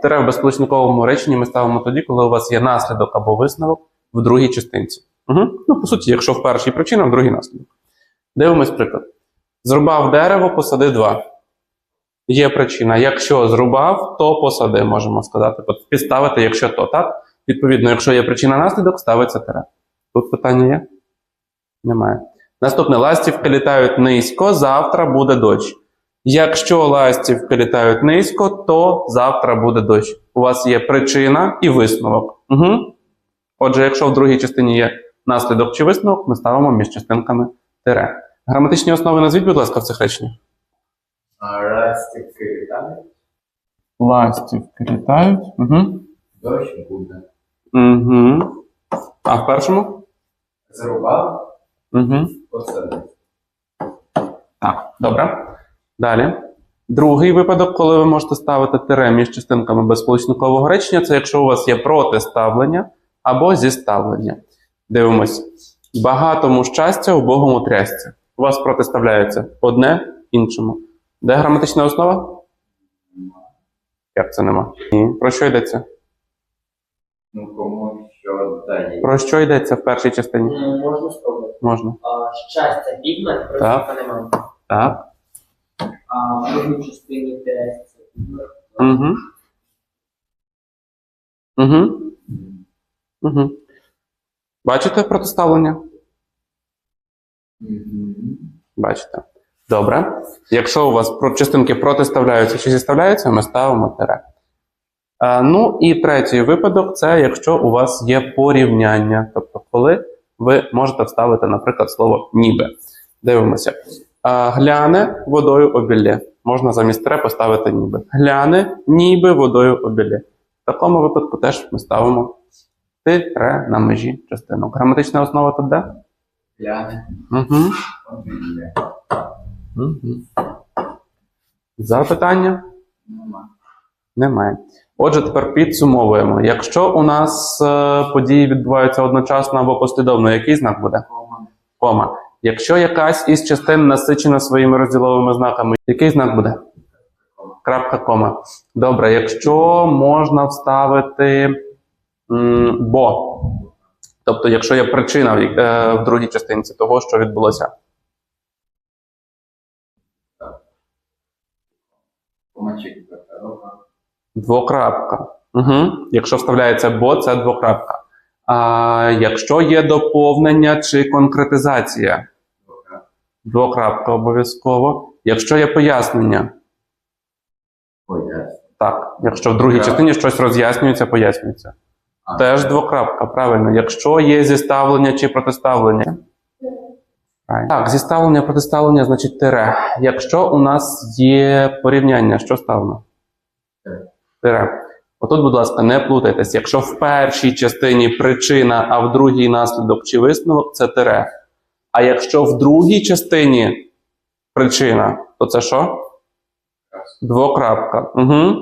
тире в безсполучниковому реченні ми ставимо тоді, коли у вас є наслідок або висновок в другій частинці. Угу. Ну, по суті, якщо в першій причина, в другій наслідок. Дивимось приклад. Зрубав дерево, посади два. Є причина. Якщо зрубав, то посади, можемо сказати. Підставити, якщо то, так? Відповідно, якщо є причина наслідок, ставиться тире. Тут питання є? Немає. Наступне ластівки літають низько, завтра буде дощ. Якщо ластівки літають низько, то завтра буде дощ. У вас є причина і висновок. Угу. Отже, якщо в другій частині є наслідок чи висновок, ми ставимо між частинками тире. Граматичні основи назвіть, будь ласка, в цих реченнях. А Растики літають, Ластівки літають. Угу. дощ буде. Угу. А в першому? Зарубав, Угу. посадив. Так, добре. Далі. Другий випадок, коли ви можете ставити тире між частинками безсполучникового речення, це якщо у вас є протиставлення або зіставлення. Дивимось. Багатому щастя, убогому трясця. У вас протиставляється одне іншому. Де граматична основа? Як це нема? Ні. Про що йдеться? Ну кому що далі. Про що йдеться в першій частині? Ну, Можна спробувати. Можна. А, щастя підмет, присутка немає. Так. А в другій частині тереться підмет. Угу. Угу. Угу. Бачите протиставлення? Мгм. Бачите. Добре. Якщо у вас частинки протиставляються чи зіставляються, ми ставимо тире. Е, ну і третій випадок це якщо у вас є порівняння. Тобто, коли ви можете вставити, наприклад, слово ніби. Дивимося. Гляне водою обілє. Можна замість тире поставити ніби. Гляне ніби водою обілє. В такому випадку теж ми ставимо тире на межі частинок. Граматична основа тут де? Гляне, Угу. обілля. Мгм. Запитання Нема. немає. Отже, тепер підсумовуємо. Якщо у нас е, події відбуваються одночасно або послідовно, який знак буде? Кома. Кома. Якщо якась із частин насичена своїми розділовими знаками, який знак буде? Крапка кома. Добре, якщо можна вставити бо. Тобто, якщо є причина в, е, в другій частинці того, що відбулося. Двокрапка. Угу. Якщо вставляється бо, це двокрапка. А якщо є доповнення чи конкретизація, двокрапка обов'язково. Якщо є пояснення, ясно. так. Якщо в другій частині щось роз'яснюється, пояснюється. А, Теж двокрапка, правильно. Якщо є зіставлення чи протиставлення. Так, зіставлення, протиставлення, значить тире. Якщо у нас є порівняння, що ставимо? Тире. Отут, будь ласка, не плутайтесь. Якщо в першій частині причина, а в другій наслідок чи висновок, це тире. А якщо в другій частині причина, то це що? Двокрапка. Угу.